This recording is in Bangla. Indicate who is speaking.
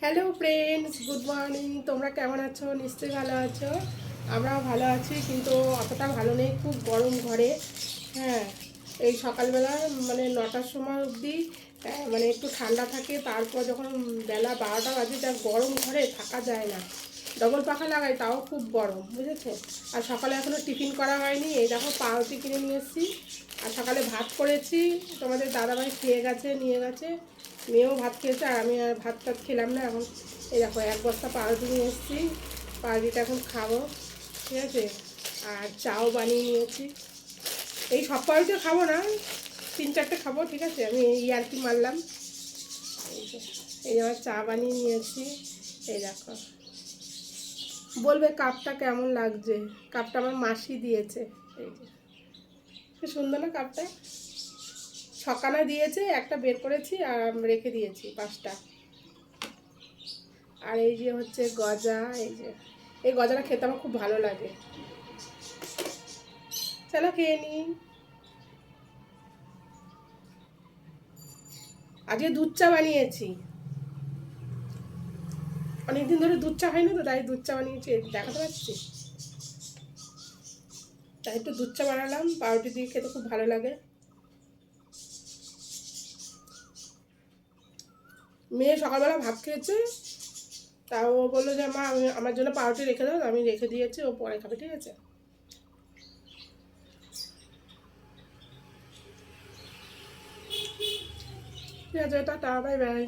Speaker 1: হ্যালো ফ্রেন্ডস গুড মর্নিং তোমরা কেমন আছো? নিশ্চয়ই ভালো আছো। আমরাও ভালো আছি, কিন্তু অতটা ভালো নেই। খুব গরম ঘরে। হ্যাঁ এই সকালবেলা মানে নটার সময় অবধি মানে একটু ঠান্ডা থাকে। তারপর যখন বেলা বারোটা বাজে, যা গরম ঘরে থাকা যায় না। ডবল পাখা লাগাই, তাও খুব গরম, বুঝেছে? আর সকালে এখনও টিফিন করা হয়নি, এই দেখো পাউরুটি কিনে নিয়ে এসেছি। আর সকালে ভাত করেছি, তোমাদের দাদাভাই খেয়ে গেছে, নিয়ে গেছে, মেয়েও ভাত খেয়েছে, আর আমি আর ভাত টাত খেলাম না এখন। এই দেখো, এক বস্তা পাউরুটি নিয়ে এসেছি, পাউরুটিটা এখন খাব, ঠিক আছে? আর চাও বানিয়ে নিয়েছি। এই সব পাউরুটি খাব না, তিন চারটে খাব, ঠিক আছে? আমি এই আর কি মারলাম। এই আমার চা বানিয়ে নিয়েছি, এই দেখো। বলবে কাপটা কেমন লাগছে? কাপটা আমার মাসি দিয়েছে। এই যে। সুন্দর না কাপটা? ছকানা দিয়েছে, একটা বের করেছি আর রেখে দিয়েছি পাঁচটা। আর এই যে হচ্ছে গজা, এই যে। এই গজাটা খেতে আমার খুব ভালো লাগে। চলো খেয়ে নিই। আজকে দুধ চা বানিয়েছি। অনেকদিন ধরে দুধ চা হয় না তো, তাই দুধ চা বানিয়েছি দেখাতে পাচ্ছি। তাই একটু দুধ চা বানালাম, পাউরুটি দিয়ে খেতে খুব ভালো লাগে। মেয়ে সকালবেলা ভাত খেয়েছে তা ও বলল যে, মা, আমি, আমার জন্য পাউরুটি রেখে দাও, আমি রেখে দিয়েছি, ও পরে খাবে, ঠিক আছে? ঠিক আছে, টাটা বাই বাই